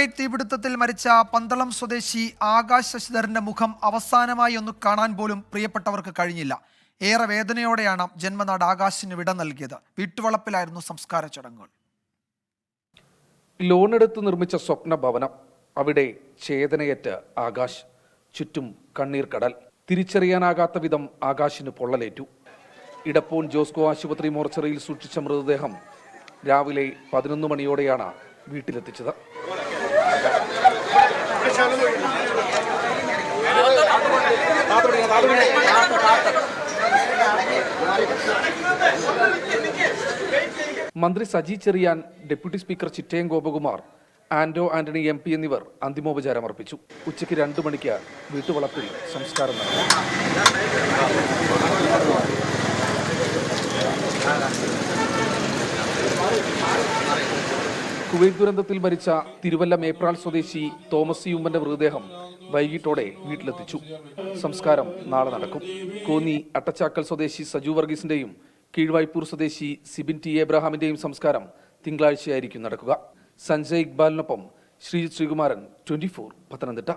Kuwait തീപിടുത്തത്തിൽ മരിച്ച പന്തളം സ്വദേശി ആകാശ് ശശിധരന്റെ മുഖം അവസാനമായി ഒന്ന് കാണാൻ പോലും പ്രിയപ്പെട്ടവർക്ക് കഴിഞ്ഞില്ല. ഏറെ വേദനയോടെയാണ് ജന്മനാട് ആകാശിന് വിട നൽകിയത്. വീട്ടുവളപ്പിലായിരുന്നു സംസ്കാര ചടങ്ങുകൾ. ലോൺ ലോണെടുത്ത് നിർമ്മിച്ച സ്വപ്ന ഭവനം. അവിടെ ചേതനയേറ്റ് ആകാശ്. ചുറ്റും കണ്ണീർ കടൽ. തിരിച്ചറിയാനാകാത്ത വിധം ആകാശിന് പൊള്ളലേറ്റു. ഇടപ്പൂൺ ജോസ്കോ ആശുപത്രി മോർച്ചറിയിൽ സൂക്ഷിച്ച മൃതദേഹം രാവിലെ പതിനൊന്ന് മണിയോടെയാണ് വീട്ടിലെത്തിച്ചത്. മന്ത്രി Saji Cheriyan deputy speaker Chittayam Gopakumar Anto Antony M P എന്നിവർ അന്തിമോപചാരം അർപ്പിച്ചു. ഉച്ചയ്ക്ക് രണ്ടു മണിക്ക് വീട്ടുവളപ്പിൽ സംസ്കാരം നടന്നു കുവൈറ്റ് ദുരന്തത്തിൽ മരിച്ച തിരുവല്ല മേപ്രാൾ സ്വദേശി തോമസ് യുമ്പന്റെ മൃതദേഹം വൈകിട്ടോടെ വീട്ടിലെത്തിച്ചു. സംസ്കാരം നാളെ നടക്കും. കോന്നി അട്ടച്ചാക്കൽ സ്വദേശി സജു വർഗീസിന്റെയും കീഴ്വായ്പൂർ സ്വദേശി സിബിൻ ടി എബ്രഹാമിന്റെയും സംസ്കാരം തിങ്കളാഴ്ചയായിരിക്കും നടക്കുക. സഞ്ജയ് ഇക്ബാലിനൊപ്പം ശ്രീജിത് ശ്രീകുമാരൻ ട്വന്റി ഫോർ പത്തനംതിട്ട.